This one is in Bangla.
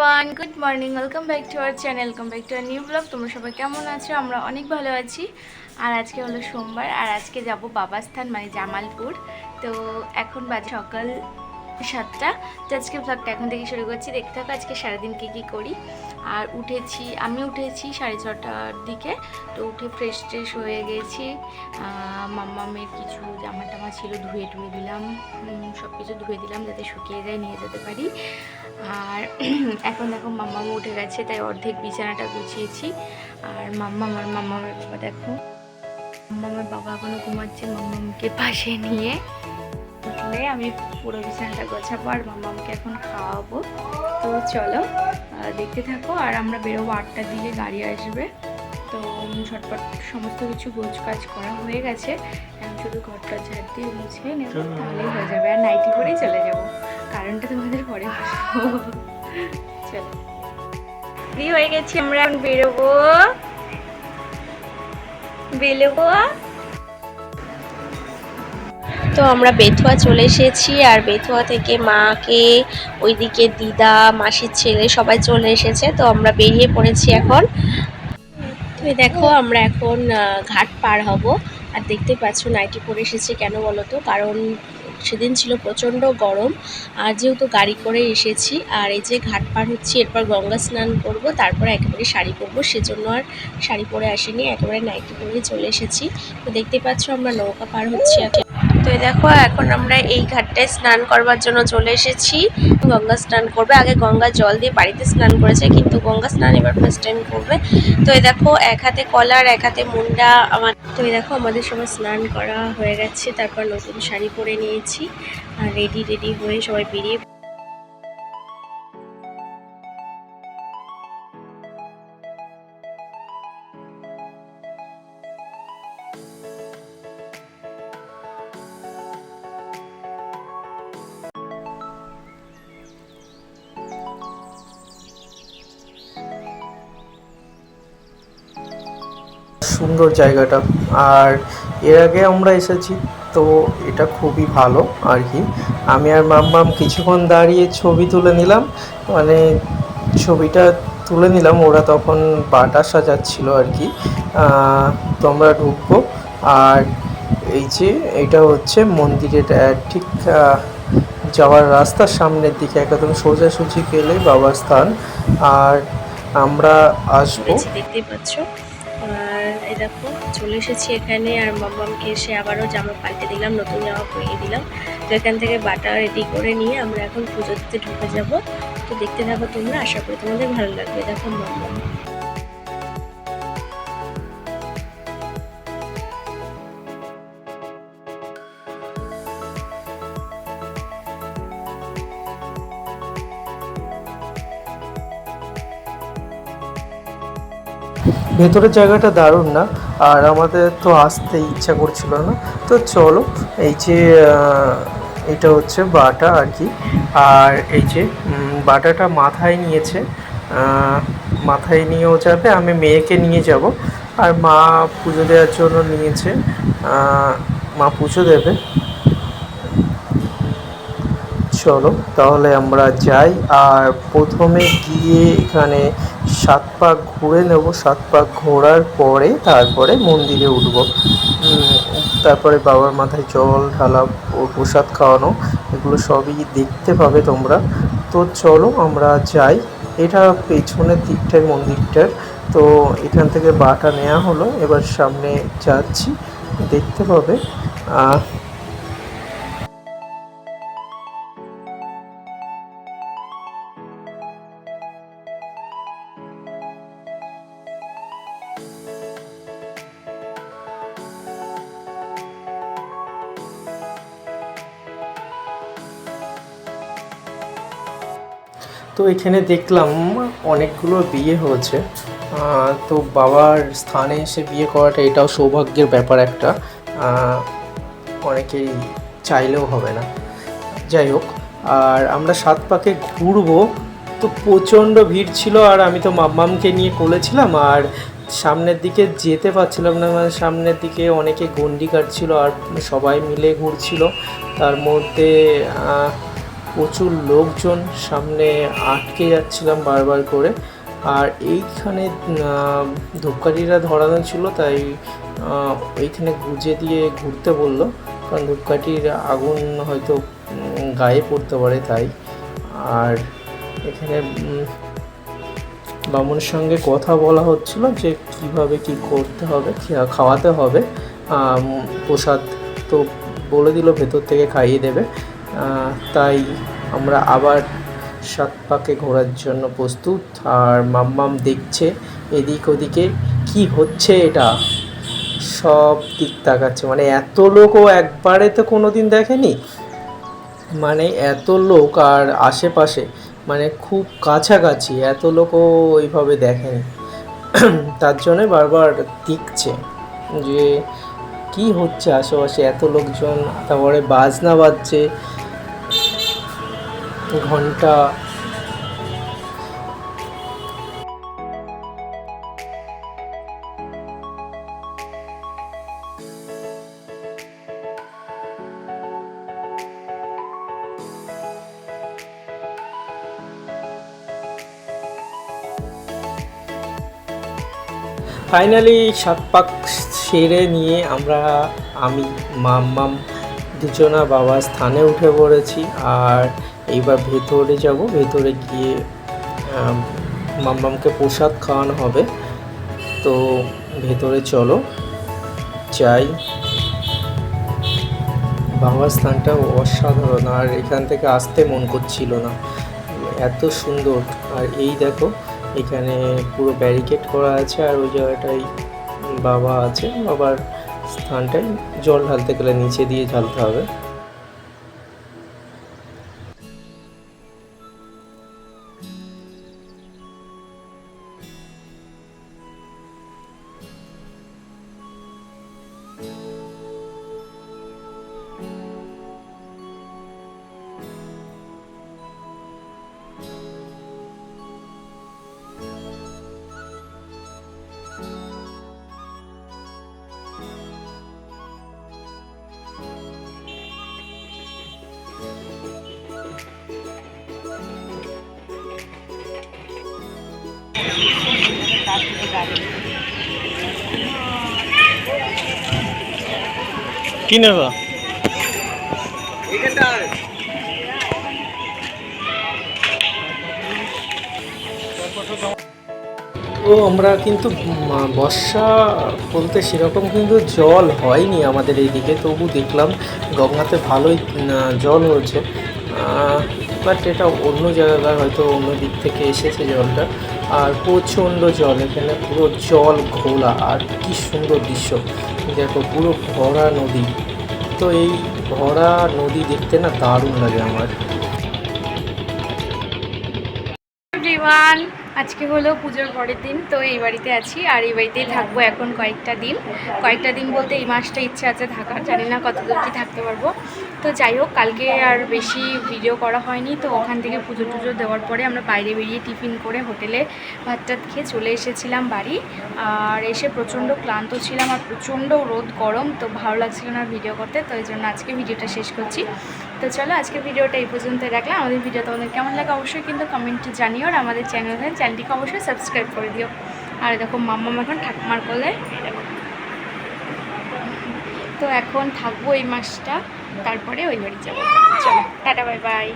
One good morning welcome back to our channel welcome back to our new blog তোমরা সবাই কেমন আছো? আমরা অনেক ভালো আছি। আর আজকে হলো সোমবার। আর আজকে যাব বাবাস্থান মানে জামালপুর। তো এখন বাজে সকাল সাতটা। তো আজকে ব্লগটা এখন থেকে শুরু করছি। দেখতে থাকো আজকে সারাদিন কী কী করি। আর উঠেছি, আমি উঠেছি সাড়ে ছটার দিকে। তো উঠে ফ্রেশ ট্রেশ হয়ে গেছি। মাম্মামের কিছু জামা টামা ছিল, ধুয়ে টুয়ে দিলাম। সব কিছু ধুয়ে দিলাম যাতে শুকিয়ে যায়, নিয়ে যেতে পারি। আর এখন দেখো মাম্মামা উঠে গেছে, তাই অর্ধেক বিছানাটা গুছিয়েছি। আর মাম্মা, আমার মাম্মামের বাবা দেখো। মাম্মামের বাবা এখনও ঘুমাচ্ছে, মাম্মামকে পাশে নিয়ে। উঠলে আমি পুরো বিছানাটা গোছাবো আর মাম্মামকে এখন খাওয়াবো। তো চলো দেখতে থাকো আর আমরা বেরোবো আটটার দিকে গাড়ি আসবে। তো ঝটপট সমস্ত কিছু গোছ কাজ করা হয়ে গেছে। এখন শুধু ঘরটা ঝাড় দিয়ে মুছে নেব তাহলেই হয়ে যাবে। আর নাইটি করেই চলে যাব। কারণটা তোমাদের পরে। চলো। ফ্রি হয়ে গেছি আমরা এখন বেরোবো। বেরোবো? তো আমরা বেথুয়া চলে এসেছি আর বেথুয়া থেকে মাকে, ওইদিকে দিদা, মাসির ছেলে সবাই চলে এসেছে, তো আমরা বেরিয়ে পড়েছি এখন। তো এই দেখো, আমরা এখন ঘাট পার হব। আর দেখতে পাচ্ছ, নাইটি পরে এসেছি কেন বলো তো? কারণ সেদিন ছিল প্রচণ্ড গরম। আর যেহেতু গাড়ি করে এসেছি, আর এই যে ঘাট পার হচ্ছি, এরপর গঙ্গা স্নান করব, তারপরে একেবারে শাড়ি পরবো। সেজন্য আর শাড়ি পরে আসিনি, একেবারে নাইটি পরে চলে এসেছি। তো দেখতে পাচ্ছ, আমরা নৌকা পার হচ্ছি তো দেখো, এখন আমরা এই ঘাটটায় স্নান করবার জন্য চলে এসেছি। গঙ্গা স্নান করবে। আগে গঙ্গা জল দিয়ে বাড়িতে স্নান করেছে, কিন্তু গঙ্গা স্নান এবার ফার্স্ট টাইম করবে। তো এই দেখো, এক হাতে কলার এক হাতে মুন্ডা আমার। তো এই দেখো, আমাদের সবাই স্নান করা হয়ে গেছে। তারপর নতুন শাড়ি পরে নিয়েছি। আর রেডি রেডি হয়ে সবাই বেরিয়ে সুন্দর জায়গাটা। আর এর আগে আমরা এসেছি, তো এটা খুবই ভালো আর কি। আমি আর মাম্মাম কিছুক্ষণ দাঁড়িয়ে ছবি তুলে নিলাম। মানে ছবিটা তুলে নিলাম, ওরা তখন বাটা সাজাচ্ছিল আর কি। তো আমরা ঢুকবো। আর এই যে এটা হচ্ছে মন্দিরের ঠিক যাওয়ার রাস্তার সামনের দিকে একদম সোজাসুজি গেলে বাবার স্থান। আর আমরা আসব। পাচ্ছ? এই দেখো, চলে এসেছি এখানে আর মাম্মামকে এসে আবারও জামা পাল্টে দিলাম, নতুন জামা পরিয়ে দিলাম। তো এখান থেকে বাটা রেডি করে নিয়ে আমরা এখন পুজো দিতে ঢুকে যাব। তো দেখতে থাকো তোমরা, আশা করি তোমাদের ভালো লাগবে। দেখো মাম্মাম। ভেতরের জায়গাটা দারুণ না, আর আমাদের তো আসতে ইচ্ছা করছিল না। তো চলো, এই যে এটা হচ্ছে বাটা আর কি। আর এই যে বাটাটা মাথায় নিয়েছে মাথায় নিয়েও যাবে, আমি মেয়েকে নিয়ে যাব। আর মা পুজো দেওয়ার জন্য নিয়েছে মা পুজো দেবে। চলো, তাহলে আমরা যাই। আর প্রথমে গিয়ে এখানে সাত পাক ঘুরে নেব, সাত পাক ঘোরার পরে তারপরে মন্দিরে উঠব। তারপরে বাবার মাথায় জল, ঢালা ও প্রসাদ খাওয়ানো, এগুলো সবই দেখতে পাবে তোমরা। তো চলো আমরা যাই। এটা পেছনের দিকটায় মন্দিরটার। তো এখান থেকে বাটা নেওয়া হলো, এবার সামনে যাচ্ছি, দেখতে পাবে। তো এখানে দেখলাম অনেকগুলো বিয়ে হয়েছে। তো বাবার স্থানে এসে বিয়ে করাটা এটাও সৌভাগ্যের ব্যাপার একটা। অনেকেই চাইলেও হবে না। যাই হোক, আর আমরা সাত পাকে ঘুরবো। তো প্রচণ্ড ভিড় ছিল আর আমি তো মাম্মামকে নিয়ে কোলেছিলাম আর সামনের দিকে যেতে পারছিলাম না। মানে সামনের দিকে অনেকে গন্ডি কাটছিল আর সবাই মিলে ঘুরছিল। তার মধ্যে প্রচুর লোকজন সামনে আটকে যাচ্ছিলাম বারবার করে। আর এইখানে ধূপকাঠিরা ধরানো ছিল, তাই এইখানে গুজে দিয়ে ঘুরতে বলল। কারণ ধূপকাঠির আগুন হয়তো গায়ে পড়তে পারে তাই। আর এখানে বামুনের সঙ্গে কথা বলা হচ্ছিল যে কীভাবে কি করতে হবে খাওয়াতে হবে। প্রসাদ তো বলে দিল, ভেতর থেকে খাইয়ে দেবে। তাই আমরা আবার সাত পাকে ঘোরার জন্য প্রস্তুত। আর মাম্মাম দেখছে এদিক ওদিকে কি হচ্ছে এটা? সব দিক তাকাচ্ছে। মানে এত লোকও একবারে তো কোনো দিন দেখেনি। মানে এত লোক আর আশেপাশে মানে খুব কাছাকাছি এত লোকও ওইভাবে দেখেনি। তার জন্য বারবার দেখছে যে কি হচ্ছে আশেপাশে এত লোকজন, তারপরে বাজনা বাজছে ঘণ্টা। ফাইনালি সাত পাক সেরে নিয়ে আমরা, আমি মাম মাম দুজনা বাবার স্থানে উঠে পড়েছি। আর এইবার ভেতরে যাব, ভেতরে গিয়ে মাম্মামকে প্রসাদ খাওয়ানো হবে। তো ভেতরে চলো, যাই। বাবার স্থানটা অসাধারণ, আর এখান থেকে আসতে মন করছিল না। এত সুন্দর, আর এই দেখো, এখানে পুরো ব্যারিকেড করা আছে, আর ওই জায়গাটায় বাবা আছে। বাবার স্থানটায় জল ঢালতে গেলে নিচে দিয়ে ঢালতে হবে। কি নেবা? ও, আমরা কিন্তু বর্ষা বলতে সেরকম কিন্তু জল হয়নি আমাদের এইদিকে, তবু দেখলাম গঙ্গাতে ভালোই জল হয়েছে। বাট এটা অন্য জায়গায় হয়তো অন্য দিক থেকে এসেছে জলটা। আর প্রচণ্ড জল, এখানে পুরো জল ঘোলা, আর কি সুন্দর দৃশ্য। দেখো, পুরো ভরা নদী। তো এই ভরা নদী দেখতে না দারুণ লাগে আমার। আজকে হলো পুজোর পরের দিন, তো এই বাড়িতে আছি, আর এই বাড়িতেই থাকব এখন কয়েকটা দিন। কয়েকটা দিন বলতে এই মাসটা ইচ্ছে আছে থাকার, জানি না কতদূর কি থাকতে পারব। তো যাই হোক, কালকে আর বেশি ভিডিও করা হয়নি, তো ওখান থেকে পুজো টুজো দেওয়ার পরে আমরা বাইরে বেরিয়ে টিফিন করে হোটেলে ভাত টাত খেয়ে চলে এসেছিলাম বাড়ি। আর এসে প্রচণ্ড ক্লান্ত ছিলাম আর প্রচণ্ড রোদ গরম, তো ভালো লাগছিল না ভিডিও করতে, তো এই জন্য আজকে ভিডিওটা শেষ করছি। তো চলো আজকে ভিডিওটা এই পর্যন্ত রাখলাম। আমাদের ভিডিও তোমাদের কেমন লাগে অবশ্যই কিন্তু কমেন্টে জানিও, আর আমাদের চ্যানেল চ্যানেলটিকে অবশ্যই সাবস্ক্রাইব করে দিও। আর দেখো মাম্মা এখন ঠাকুমার এই তো এখন থাকব এই মাসটা। তারপরে ওই বাড়ি যাব। চলো টাটা বাই বাই।